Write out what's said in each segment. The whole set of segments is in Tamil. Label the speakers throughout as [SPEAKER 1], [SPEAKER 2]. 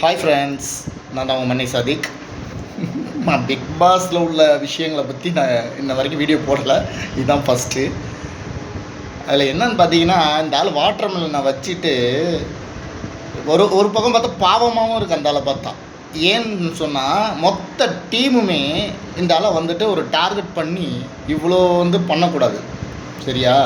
[SPEAKER 1] ஹாய் ஃப்ரெண்ட்ஸ் நான் தான் உங்கள் மன்னி சதீக். நான் பிக் பாஸில் உள்ள விஷயங்களை பற்றி நான் இன்ன வரைக்கும் வீடியோ போடலை. இதுதான் ஃபஸ்ட்டு அதில் என்னன்னு பார்த்தீங்கன்னா இந்த ஆள் வாட்டர் மெலனை வச்சுட்டு ஒரு ஒரு பக்கம் பார்த்தா பாவமாகவும் இருக்குது அந்த ஆளை பார்த்தா. ஏன்னு சொன்னால் மொத்த டீமுமே இந்த ஆளை வந்துட்டு ஒரு டார்கெட் பண்ணி இவ்வளோ வந்து பண்ணக்கூடாது. சரியா?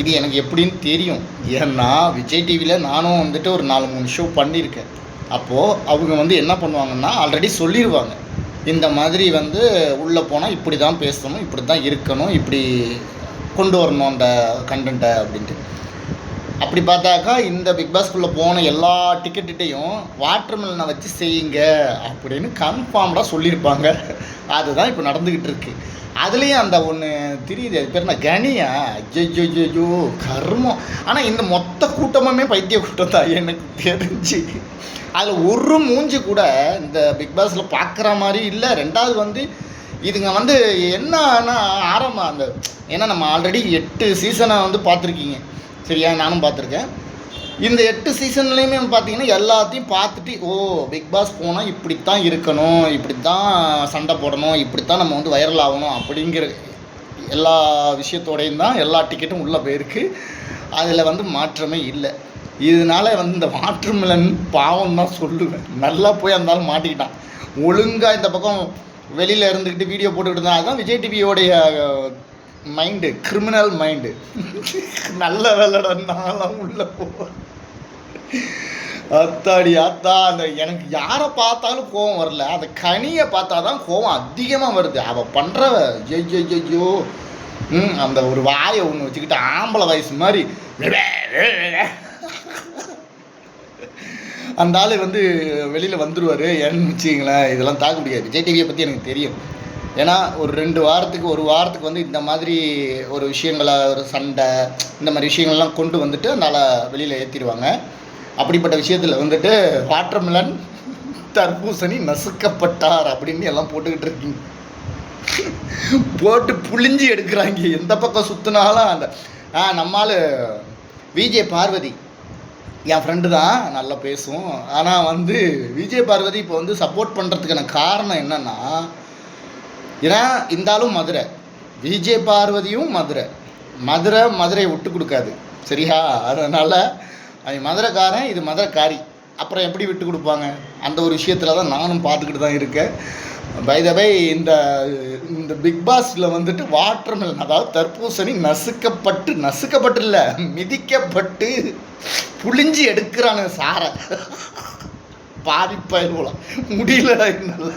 [SPEAKER 1] இது எனக்கு எப்படின்னு தெரியும். ஏன்னா விஜய் டிவியில் நானும் வந்துட்டு ஒரு நாலு மூணு ஷோ பண்ணியிருக்கேன். அப்போது அவங்க வந்து என்ன பண்ணுவாங்கன்னா ஆல்ரெடி சொல்லிடுவாங்க இந்த மாதிரி வந்து உள்ளே போனால் இப்படி தான் பேசணும் இப்படி தான் இருக்கணும் இப்படி கொண்டு வரணும் அந்த கண்டென்ட்டை அப்படின்ட்டு. அப்படி பார்த்தாக்கா இந்த பிக் பாஸ்குள்ளே போன எல்லா டிக்கெட்டுகிட்டையும் வாட்டர் மெலனை வச்சு செய்யுங்க அப்படின்னு கன்ஃபார்ம்டாக சொல்லியிருப்பாங்க அதுதான் இப்போ நடந்துக்கிட்டு இருக்குது அதுலேயும் அந்த ஒன்று தெரியுது. அது பேர் என்ன? கனியா? ஐயோ கர்மம். ஆனால் இந்த மொத்த கூட்டமுமே பைத்திய கூட்டம் தான் எனக்கு தெரிஞ்சு. அதில் ஒரு மூஞ்சி கூட இந்த பிக் பாஸில் பார்க்குற மாதிரி இல்லை. ரெண்டாவது வந்து இதுங்க வந்து என்னன்னா ஆரம்பம் அந்த ஏன்னா நம்ம ஆல்ரெடி எட்டு சீசனை வந்து பார்த்துருக்கீங்க. சரியா? நானும் பார்த்துருக்கேன். இந்த எட்டு சீசன்லேயுமே பார்த்தீங்கன்னா எல்லாத்தையும் பார்த்துட்டு ஓ பிக் பாஸ் போனால் இப்படி தான் இருக்கணும் இப்படி தான் சண்டை போடணும் இப்படி தான் நம்ம வந்து வைரல் ஆகணும் அப்படிங்கிற எல்லா விஷயத்தோடையும் தான் எல்லா டிக்கெட்டும் உள்ளே போயிருக்கு. அதில் வந்து மாற்றமே இல்லை. இதனால வந்து இந்த வாட்டர் மிலன் பாவம் தான் சொல்லுவேன். நல்லா போய் இருந்தாலும் மாட்டிக்கிட்டான். ஒழுங்காக இந்த பக்கம் வெளியில் இருந்துக்கிட்டு வீடியோ போட்டுக்கிட்டு இருந்தால் அதுதான் விஜய் டிவியோடைய மைண்டு கிரிமினல் மைண்டு நல்ல வேலைடனாலாம் உள்ள போவேன். அத்தாடி அத்தா அந்த எனக்கு யாரை பார்த்தாலும் கோவம் வரல. அந்த கனியை பார்த்தா தான் கோவம் அதிகமாக வருது. அவள் பண்ணுறவ ஐயோ ம் அந்த ஒரு வாயை ஒன்று வச்சுக்கிட்டு ஆம்பளை வயசு மாதிரி. அந்த ஆள் வந்து வெளியில் வந்துடுவார் ஏன்னு வச்சுங்களேன் இதெல்லாம் தாக்க முடியாது விஜய் டிவியை பற்றி எனக்கு தெரியும். ஏன்னா ஒரு ரெண்டு வாரத்துக்கு ஒரு வாரத்துக்கு வந்து இந்த மாதிரி ஒரு விஷயங்களை ஒரு சண்டை இந்த மாதிரி விஷயங்கள்லாம் கொண்டு வந்துட்டு அதனால் வெளியில் ஏற்றிடுவாங்க அப்படிப்பட்ட விஷயத்தில் வந்துட்டு வாட்டர்மெலன் தர்பூசணி நசுக்கப்பட்டார் அப்படின்னு எல்லாம் போட்டுக்கிட்டு இருக்கீங்க. போட்டு புளிஞ்சு எடுக்கிறாங்க. எந்த பக்கம் சுற்றினாலும் அந்த ஆ நம்மால் விஜே பார்வதி என் ஃப்ரெண்டு தான் நல்லா பேசும். ஆனால் வந்து விஜய் பார்வதி இப்போ வந்து சப்போர்ட் பண்ணுறதுக்கான காரணம் என்னென்னா ஏன்னா இருந்தாலும் மதுரை. விஜய் பார்வதியும் மதுரை. மதுரை மதுரையை விட்டு கொடுக்காது. சரியா? அதனால் அவன் மதுரைக்காரன் இது மதுரைக்காரி. அப்புறம் எப்படி விட்டு கொடுப்பாங்க? அந்த ஒரு விஷயத்தில் தான் நானும் பார்த்துக்கிட்டு தான் இருக்கேன். பை த பை இந்த இந்த பிக் பாஸில் வந்துட்டு வாட்டர் மெலன் அதாவது தர்பூசணி நசுக்கப்பட்டு நசுக்கப்பட்டு இல்லை மிதிக்கப்பட்டு புளிஞ்சு எடுக்கிறானு சாரை. பாதிப்பாயிருக்கலாம் முடியலடா என்னால்.